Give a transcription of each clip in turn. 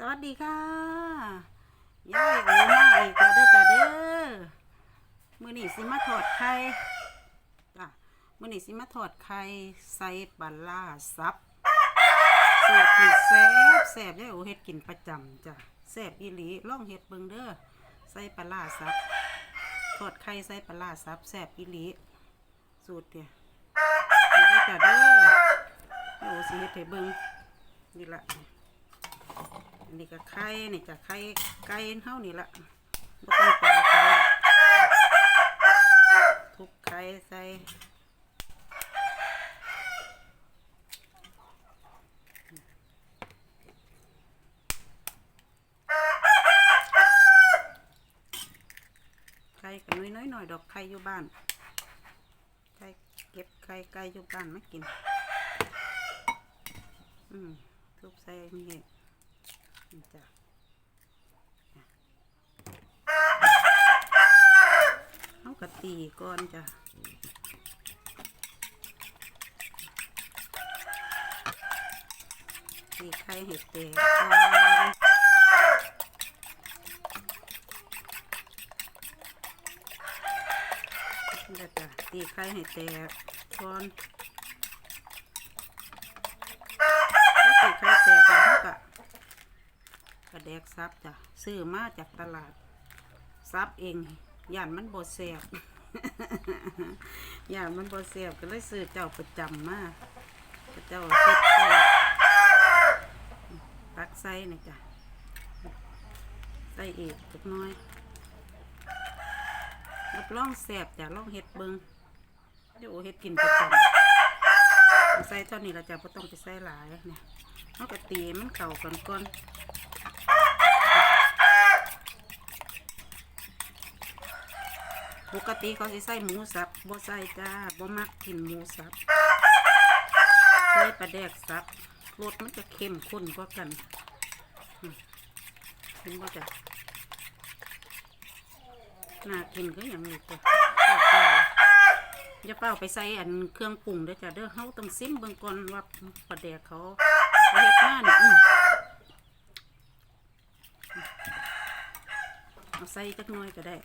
สวัสดีค่ะยายโอมาอีกแล้วเด้อจ้าเด้อมื้อนี้สิมาทอดไข่จ้ะมื้อนี้สิมาทอดไข่ใส่ปลาร้าซับสูตรดีแซ่บแซ่บยายโอเฮ็ดกินประจำจ้ะแซ่บอีหลีลองเฮ็ดเบิ่งเด้อใส่ปลาร้าซับทอดไข่ใส่ปลาร้าซับแซ่บอีหลีสูตรเนี่ยเด้อจ้าเด้อโอสิเฮ็ดให้เบิ่งนี่ละ อันนี้ก็ไข่นี่จะไข่ไก่เฮานี่ละบ่ต้องปลไข่ทุบไข่ใส่ไข่ก็น้อยๆหน่อยดอกไข่อยู่บ้านไข่เก็บไข่ไก่อยู่บ้านไมากิน อืมทุบใส่นี่ นี่จ้ะเอากระตีก่อนจ้ะตีไข่เห็ดแตกก่อนนี่จ้ะตีไข่เห็ดแตกก่อนตีไข่แตก กระแดกซับจ้ะซื้อมาจากตลาดซับเองย่านมันบดแสบย่านมันบดแสบก็เลยซื้อเจ้าประจำมากเจ้าเฮ็ดแซ่ตักใส่นะจ้ะใส่อีกจักน้อยรับรองแสบจ้ะลองเฮ็ดเบิงเดี๋ยวเฮ็ดกินประจำใส่เท่านี้เราจะไ่ต้องไปใส่หลายเนี่ยเอากระตีมันเข่าก่อนก่อน ปกติเขาสิใส่หมูสับบ่ใส่จ้าบ่มักกินหมูสับใส่ปลาแดกสับรสมันจะเข้มข้นกว่ากันอืมเห็นบ่จ้ะน่ากินก็อย่างนี้จ้ะชอบจ้ะอย่าเป้าไปใส่อันเครื่องปรุงเด้อจ้ะเด้อเฮาต้องซิมเบิ่งก่อนว่าปลาแดกเขาเฮ็ดมานี่อื้อเอาใส่จักหน่อยก็ได้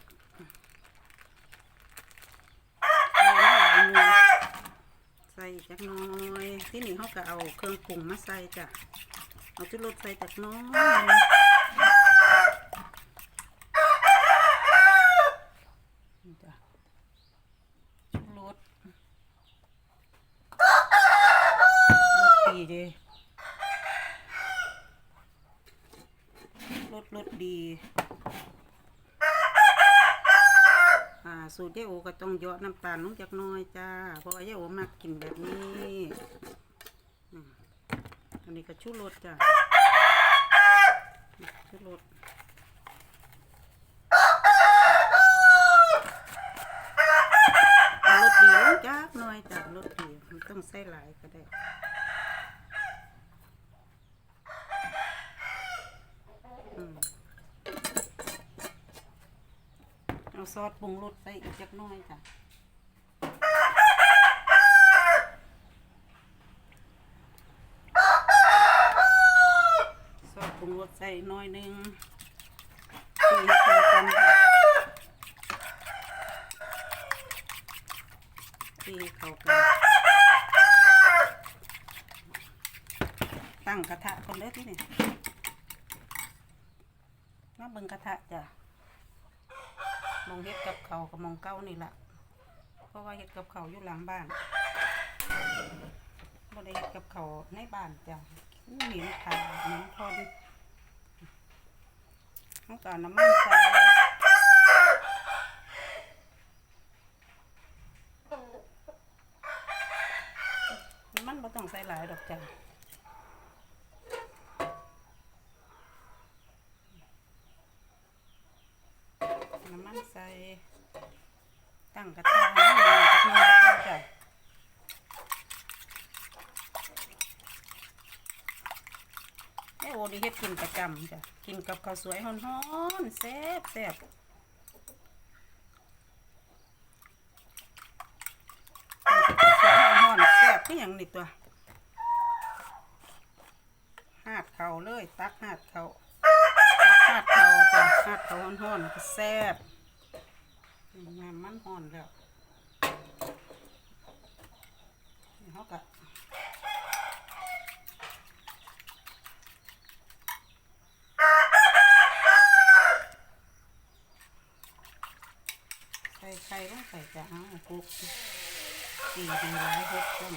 ใส่มาหลายหน่วยใส่จักน้อยที่นี่เขาก็เอาเครื่องปรุงมาใส่จ้ะเอาชุดรสใส่จักน้อยชุดรสรสดีด้รสรสดี อ่า สูตรยายโอก็ต้องเยอะน้ำตาลลงจากน้อยจ้า เพราะว่ายายโอมักกินแบบนี้อันนี้ก็ชูรสจ้าชูรสรสดีลงจักน่อยจ้ารสดีมันต้องใส่หลายก็ได้อืม เอาซอสปรุงรสใส่อีกจักหน้อยจ้ะซอสปรุงรสใส่น้อยหนึงตีให้เข้ากันค่ะตีเข้ากันตั้งกระทะคนเด้อที่นี่มาเบิ่งกระทะจ้ะ มองเฮ็ดกับเขากับมองเก้านี่แหละเพราะว่าเฮ็ดกับเขาอยู่หลังบ้านบ่ได้เฮ็ดกับเขาในบ้านจ้ะเหม็นขาเหม็นทนต้องการน้ำมันใส่น้ำมันบ่ต้องใส่หลายดอกจ้ะ ใส่ตั้งกระทะให้มันร้อนจักหน่อยก่อนจ้ะแม่โอนี่เฮ็ดกินประจำจ้ะกินกับข้าวสวยฮ้อนๆแซ่บแซ่บกินกับข้าวสวยฮ้อนๆแซ่บคือหยังนี่ตัวหาดเขาเลย ตักหาดเขาตักหาดเขาจ้ะหาดเขาห่อนๆแซ่บ น้ำมันห่อนแล้วเขากะใส่ไข่ลงใส่จะเอาคลุกตีดีร้ายหกต้น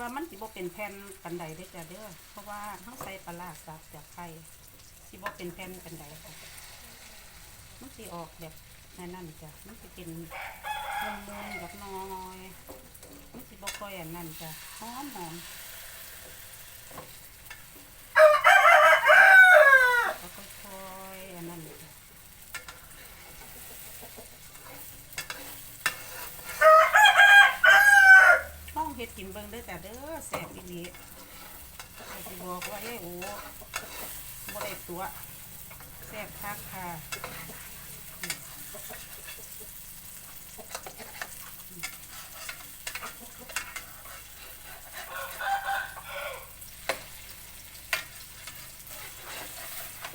ว่ามันสิบ่เป็นแผ่นกันใดได้จ้ะเด้อเพราะว่าเฮาใส่ปลาสับจากไข่สิบ่เป็นแผ่นกันใดค่ะมันสิออกแบบนั่นนั่นจ้ะมันสิเป็นมุมมุมๆแบบน้อยมันสิบ่ค่อยอันนั้นจ้ะหอมหอมแล้วก็ค่อยๆอันนั้นจ้ะ ห้องเฮ็ดกินเบิ่งเด้อ จ้ะเด้อแสบอีหลีไอ้สิบอกว่าเอ้โอ้บ่ได้ตัวแสบคักค่ะ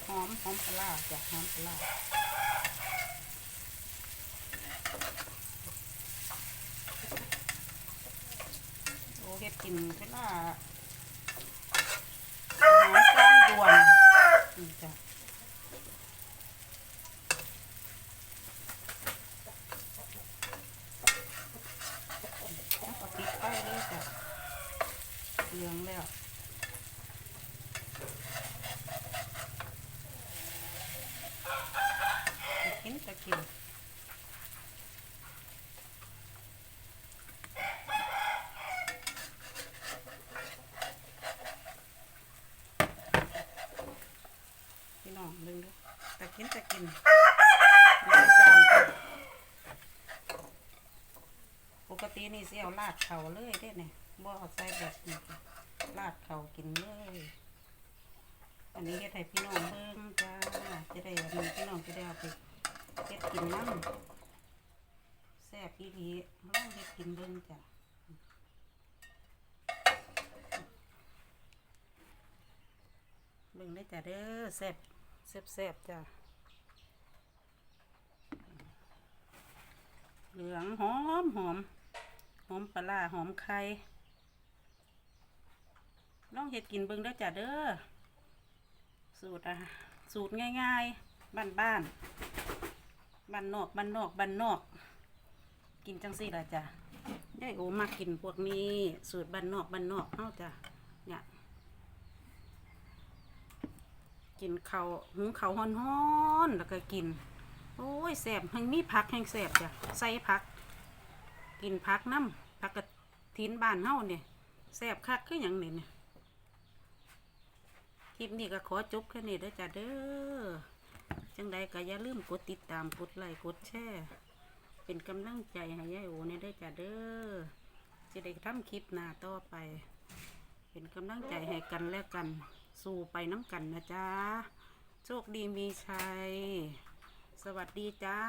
หอมหอมปลาร้าจ้ะหอมปลาร้า กินเวลาอาหารจานด่วนนี่จ้ะแล้วก็ปิดไฟเลยจ้ะเหลืองแล้วกินจะกินพี่น้องดึง ดูจะกินจะกินดูจานจ้ะปกตินี่เสิเอาลาดเข่าเลยเด้เนี่ยบ่เอาใส่แบบนี้ลาดเขากินเลย อันนี้เฮ็ดให้พี่น้องเบิ่งจ้าจะได้มีพี่น้องจะได้เอาไปเฮ็ดกินน้ำแซ่บอีหลีลองเฮ็ดกินเบิ่งจ้ะเบิ่งได้จ้ะเด้อแซ่บ แซ่บแซบจ้ะเหลืองหอมหอมหอมปลาหอมไข่ลองเห็ดกินเบิ่งเด้จ้ะเด้อสูตรอะสูตรง่ายๆ บ้านบ้านบ้านนอกบ้านนอกบ้านนอก กินจังสี่ละจ้ะได้โอมากินพวกนี้ สูตรบ้านนอกบ้านนอกเฮาจ้ะเนี่ย กินข้าวหุงข้าวฮ้อนๆแล้วก็กิน โอ้ยแสบแห่งมีผักแห่งแสบจ้ะใส่ผัก กินผักน้ำผักกระถินบ้านเฮาเนี่ยแสบคักคือหยังนี่เนี่ยคลิปนี้ก็ขอจบแค่นี้ด้จ้ะเด้อจังใดก็อย่าลืมกดติดตามกดไลค์กดแชร์เป็นกำลังใจให้ยายโอเนี่ยเด้จ้ะเด้อจะได้ทำคลิปหน้าต่อไป เป็นกำลังใจให้กันและกัน สู่ไปน้ำกันนะจ๊ะ โชคดีมีชัย สวัสดีจ้า